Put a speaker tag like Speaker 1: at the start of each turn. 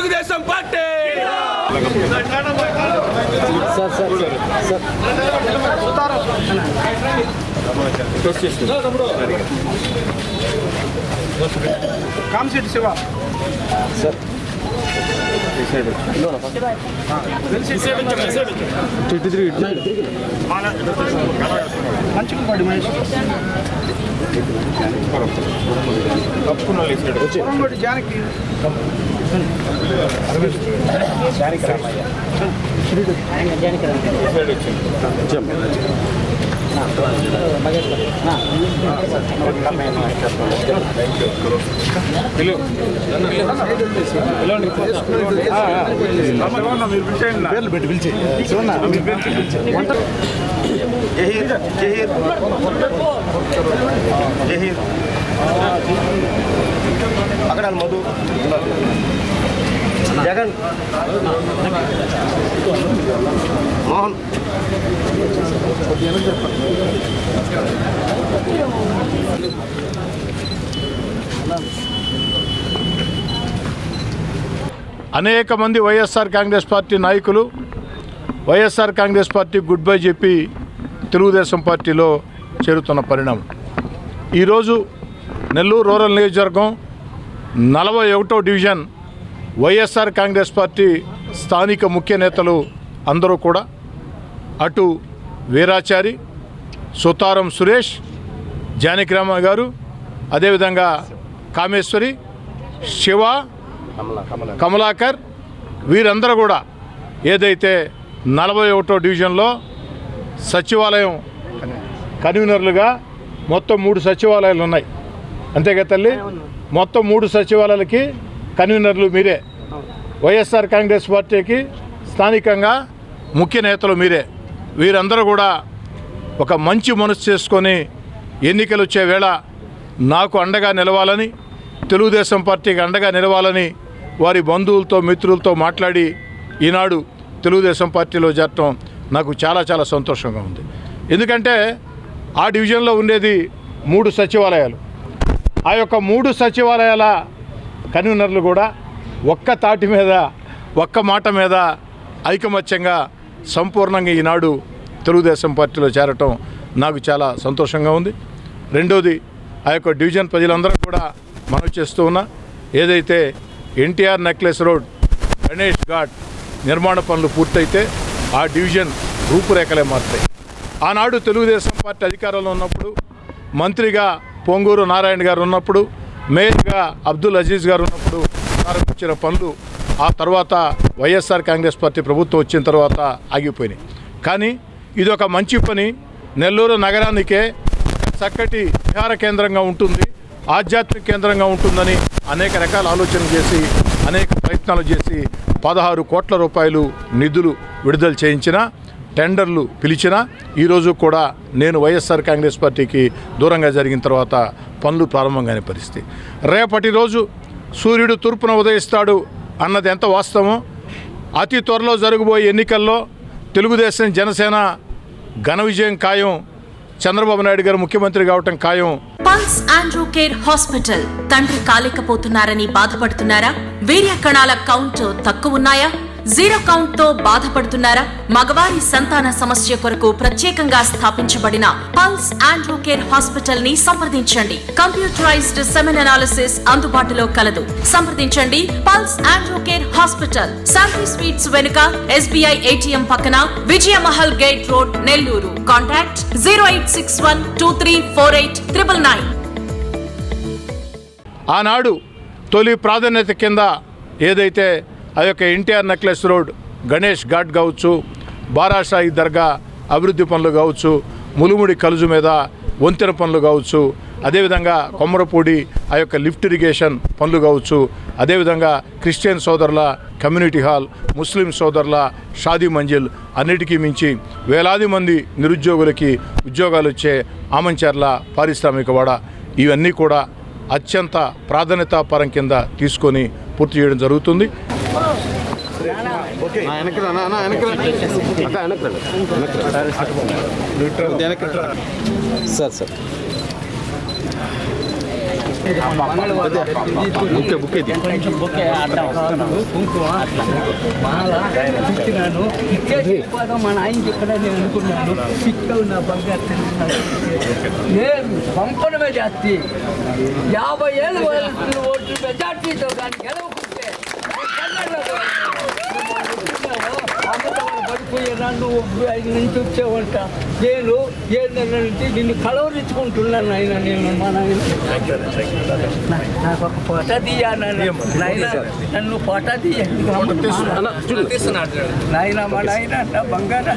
Speaker 1: Telugu Desam party!
Speaker 2: Kamasetti Siva Manchigumpadu Mahesh Porangoti Janaki పేర్లు పెట్టి పిలిచి జహీర్ జహీర్ జహీర్ అక్కడ మధు. జగన్. మోహన్.
Speaker 3: అనేక మంది వైఎస్ఆర్ కాంగ్రెస్ పార్టీ నాయకులు YSR Congress party good bye చెప్పి తెలుగుదేశం పార్టీలో చేరుతున్న పరిణామం. ఈరోజు నెల్లూరు రూరల్ నియోజకవర్గం నలభై ఒకటో డివిజన్ వైఎస్ఆర్ కాంగ్రెస్ పార్టీ స్థానిక ముఖ్య నేతలు అందరూ కూడా అటు వీరాచారి సుతారం సురేష్ జానకిరామ గారు అదేవిధంగా కామేశ్వరి శివ కమలాకర్ వీరందరూ కూడా ఏదైతే నలభై ఒకటో డివిజన్లో సచివాలయం కన్వీనర్లుగా మొత్తం మూడు సచివాలయాలు ఉన్నాయి. అంతేగా తల్లి? మొత్తం మూడు సచివాలయాలకి కన్వీనర్లు మీరే. వైఎస్ఆర్ కాంగ్రెస్ పార్టీకి స్థానికంగా ముఖ్య నేతలు మీరే. వీరందరూ కూడా ఒక మంచి మనసు చేసుకొని ఎన్నికలు వచ్చే వేళ నాకు అండగా నిలవాలని తెలుగుదేశం పార్టీకి అండగా నిలవాలని వారి బంధువులతో మిత్రులతో మాట్లాడి ఈనాడు తెలుగుదేశం పార్టీలో చేరటం నాకు చాలా చాలా సంతోషంగా ఉంది. ఎందుకంటే ఆ డివిజన్లో ఉండేది మూడు సచివాలయాలు. ఆ యొక్క మూడు సచివాలయాల కన్వీనర్లు కూడా ఒక్క తాటి మీద ఒక్క మాట మీద ఐకమత్యంగా సంపూర్ణంగా ఈనాడు తెలుగుదేశం పార్టీలో చేరటం నాకు చాలా సంతోషంగా ఉంది. రెండోది ఆ యొక్క డివిజన్ ప్రజలందరూ కూడా మనవి చేస్తూ ఉన్నా ఏదైతే NTR necklace road Ganesh Ghat నిర్మాణ పనులు పూర్తయితే ఆ డివిజన్ రూపురేఖలే మారుతాయి. ఆనాడు తెలుగుదేశం పార్టీ అధికారంలో ఉన్నప్పుడు మంత్రిగా పొంగూరు నారాయణ గారు ఉన్నప్పుడు మేయర్గా అబ్దుల్ అజీజ్ గారు ఉన్నప్పుడు ప్రారంభించిన పనులు ఆ తర్వాత వైఎస్ఆర్ కాంగ్రెస్ పార్టీ ప్రభుత్వం వచ్చిన తర్వాత ఆగిపోయినాయి. కానీ ఇది ఒక మంచి పని. నెల్లూరు నగరానికే చక్కటి విహార కేంద్రంగా ఉంటుంది ఆధ్యాత్మిక కేంద్రంగా ఉంటుందని అనేక రకాల ఆలోచనలు చేసి అనేక ప్రయత్నాలు చేసి పదహారు కోట్ల రూపాయలు నిధులు విడుదల చేయించిన టెండర్లు పిలిచిన ఈరోజు కూడా నేను వైఎస్ఆర్ కాంగ్రెస్ పార్టీకి దూరంగా జరిగిన తర్వాత పనులు ప్రారంభం కాని పరిస్థితి. రేపటి రోజు సూర్యుడు తూర్పున ఉదయిస్తాడు అన్నది ఎంత వాస్తవం అతి త్వరలో జరగబోయే ఎన్నికల్లో తెలుగుదేశం జనసేన ఘన విజయం ఖాయం. చంద్రబాబు నాయుడు గారు ముఖ్యమంత్రి కావటం ఖాయం.
Speaker 4: Pulse Andrew Care Hospital. తండ్రి కాలేకపోతున్నారని బాధపడుతున్నారా? వీర్య కణాల కౌంట్ తక్కువ ఉన్నాయా? జీరో కౌంట్తో బాధపడుతున్నారా? మగవారి సంతాన సమస్య కొరకు ప్రత్యేకంగా స్థాపించబడిన పల్స్ ఆండ్రూ కేర్ హాస్పిటల్ని సంప్రదించండి. కంప్యూటరైజ్డ్ సెమెన్ అనాలిసిస్ అందుబాటులో కలదు. సంప్రదించండి Pulse Andrew Care Hospital. Shanti sweets వెనుక ఎస్బీఐ ఏటీఎం పక్కన Vijayamahal gate road Nellore. Contact zero eight six one two three four eight triple nine.
Speaker 3: ఆనాడు తొలి ప్రాధాన్యత కింద ఏదైతే ఆ యొక్క NTR necklace road Ganesh Ghat కావచ్చు బారాషాయి దర్గా అభివృద్ధి పనులు కావచ్చు ములుముడి కలుజు మీద వంతెన పనులు కావచ్చు అదేవిధంగా కొమ్మరపూడి ఆ యొక్క లిఫ్ట్ ఇరిగేషన్ పనులు కావచ్చు అదేవిధంగా క్రిస్టియన్ సోదరుల కమ్యూనిటీ హాల్ ముస్లిం సోదరుల షాదీ మంజిల్ అన్నిటికీ మించి వేలాది మంది నిరుద్యోగులకి ఉద్యోగాలు వచ్చే ఆమంచర్ల పారిశ్రామికవాడ ఇవన్నీ కూడా అత్యంత ప్రాధాన్యతా పరం కింద తీసుకొని పూర్తి చేయడం జరుగుతుంది.
Speaker 2: వెనక్కి రా అన్న వెనక్కి రా. వెనక్కి రా. వెనక్కి రా.
Speaker 5: Sir sir.
Speaker 2: బుక్కే బుక్కే తీ.
Speaker 1: కొంచెం బొకే అడ్డం వస్తున్నాను కుంకుమ మాల ఇచ్చినాను ఇచ్చేసి పోదాం మా నాయనకి ఇక్కడ నేను అనుకున్నాను ఇచ్చావు నా బంగారు. నేను పంపడమే జాస్తి యాభై ఏళ్ళు ఓట్లు మెజార్టీతో కానీ గెలవకుంటే పడిపోయినా నువ్వు ఐదు నుంచి వచ్చావంట. నేను ఏంటంటే నిన్ను కలవరించుకుంటున్నాను ఆయన నేను మా నాయన. ఫోటో తీయా నాయన. నన్ను ఫోటో తీయ. నాయన మా నాయన బంగారా.